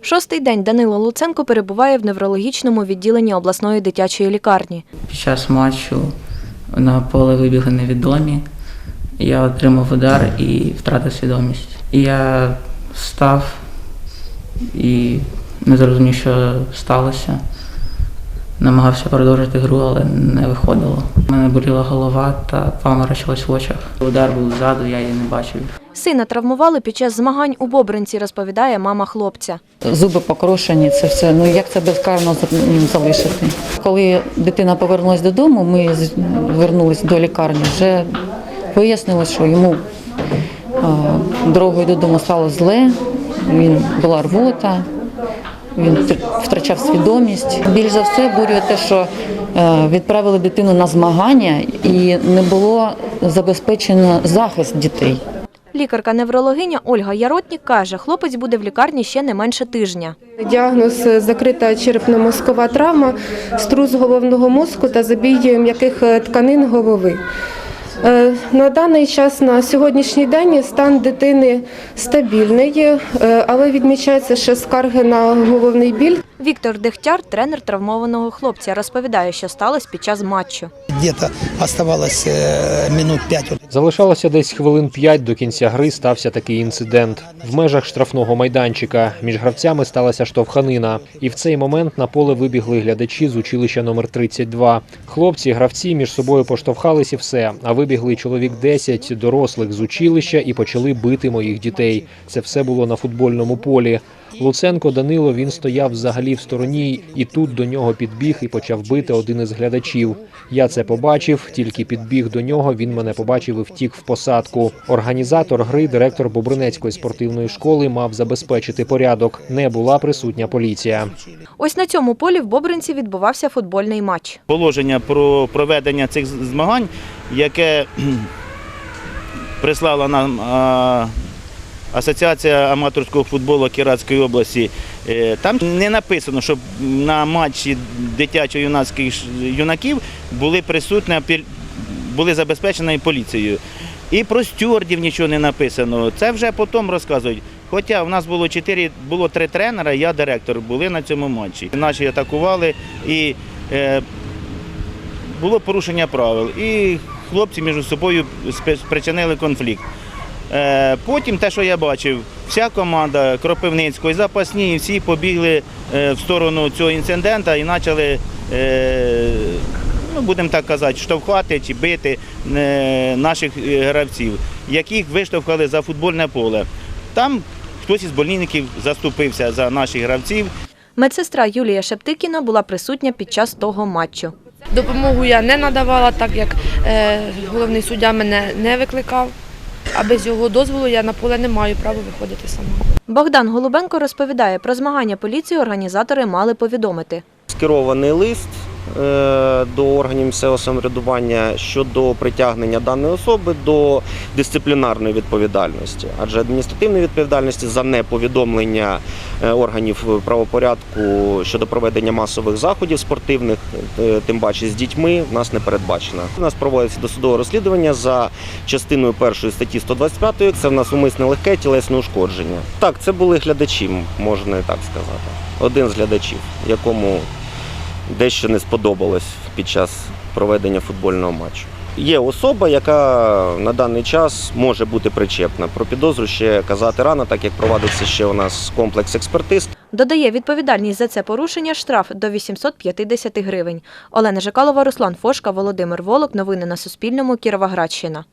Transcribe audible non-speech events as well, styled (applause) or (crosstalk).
Шостий день Данило Луценко перебуває в неврологічному відділенні обласної дитячої лікарні. Під час матчу на поле вибігли невідомі. Я отримав удар і втратив свідомість. Я встав і не зрозумів, що сталося. Намагався продовжити гру, але не виходило. У мене боліла голова та паморочилась в очах. Удар був ззаду, я її не бачив. Сина травмували під час змагань у Бобринці, розповідає мама хлопця. Зуби покрошені, це все. Ну як це безкарно залишити? Коли дитина повернулася додому, ми вернулись до лікарні. Вже вияснилось, що йому дорогою додому стало зле. Він була рвота, він втрачав свідомість. Більш за все бурює те, що е, відправили дитину на змагання і не було забезпечено захист дітей. Лікарка-неврологиня Ольга Яротнік каже, хлопець буде в лікарні ще не менше тижня. Діагноз е, закрита черепно-мозкова травма, струс головного мозку та забій м'яких е, тканин голови. Е, На даний час, на сьогоднішній день, стан дитини стабільний, е, але відмічається ще скарги на головний біль. Віктор Дехтяр, тренер травмованого хлопця, розповідає, що сталося під час матчу. Где-то оставалось э, минут пять. Вот Залишалося десь хвилин 5 до кінця гри стався такий інцидент. В межах штрафного майданчика між гравцями сталася штовханина, і в цей момент на поле вибігли глядачі з училища номер 32. Хлопці, гравці між собою поштовхались і все. А вибігли чоловік 10 дорослих з училища і почали бити моїх дітей. Це все було на футбольному полі. Луценко Данило він стояв взагалі в стороні, і тут до нього підбіг і почав бити один із глядачів. Я це побачив, тільки підбіг до нього. Він мене побачив і втік в посадку. Організатор гри, директор Бобринецької спортивної школи, мав забезпечити порядок. Не була присутня поліція. Ось на цьому полі в Бобринці відбувався футбольний матч. положення про проведення цих змагань, яке (clears throat) прислала нам Асоціація аматорського футболу Кіратської області. Е, Там не написано, щоб на матчі дитячо-юнацьких юнаків були присутні, були забезпечені поліцією. І про стюардів нічого не написано. Це вже потім розказують. Хоча в нас було чотири, було три тренера, я директор, були на цьому матчі. Наші атакували і е, було порушення правил. І хлопці між собою спричинили конфлікт. Е, Потім те, що я бачив, вся команда Кропивницької, запасні, і всі побігли е, в сторону цього інцидента і почали, е, ну, будемо так казати, штовхати чи бити наших гравців, яких виштовхали за футбольне поле. Там хтось із больників заступився за наших гравців. Медсестра Юлія Шептикіна була присутня під час того матчу. Допомогу я не надавала, так як е, головний суддя мене не викликав. А без його дозволу я на поле не маю права виходити сама. Богдан Голубенко розповідає, про змагання поліції організатори мали повідомити. скерований лист до органів місцевого самоврядування щодо притягнення даної особи до дисциплінарної відповідальності, адже адміністративної відповідальності за неповідомлення е, органів правопорядку щодо проведення масових заходів спортивних, е, тим паче з дітьми, в нас не передбачено. У нас проводиться досудове розслідування за частиною першої статті 125. Це в нас умисне легке тілесне ушкодження. Так, це були глядачі, можна так сказати. Один з глядачів, якому дещо не сподобалось під час проведення футбольного матчу. Є особа, яка на даний час може бути причепна. Про підозру ще казати рано, так як проводиться ще у нас комплекс експертиз. Додає, відповідальність за це порушення штраф до 850 гривень. Олена Жикалова, Руслан Фошка, Володимир Волок. Новини на Суспільному. Кіровоградщина.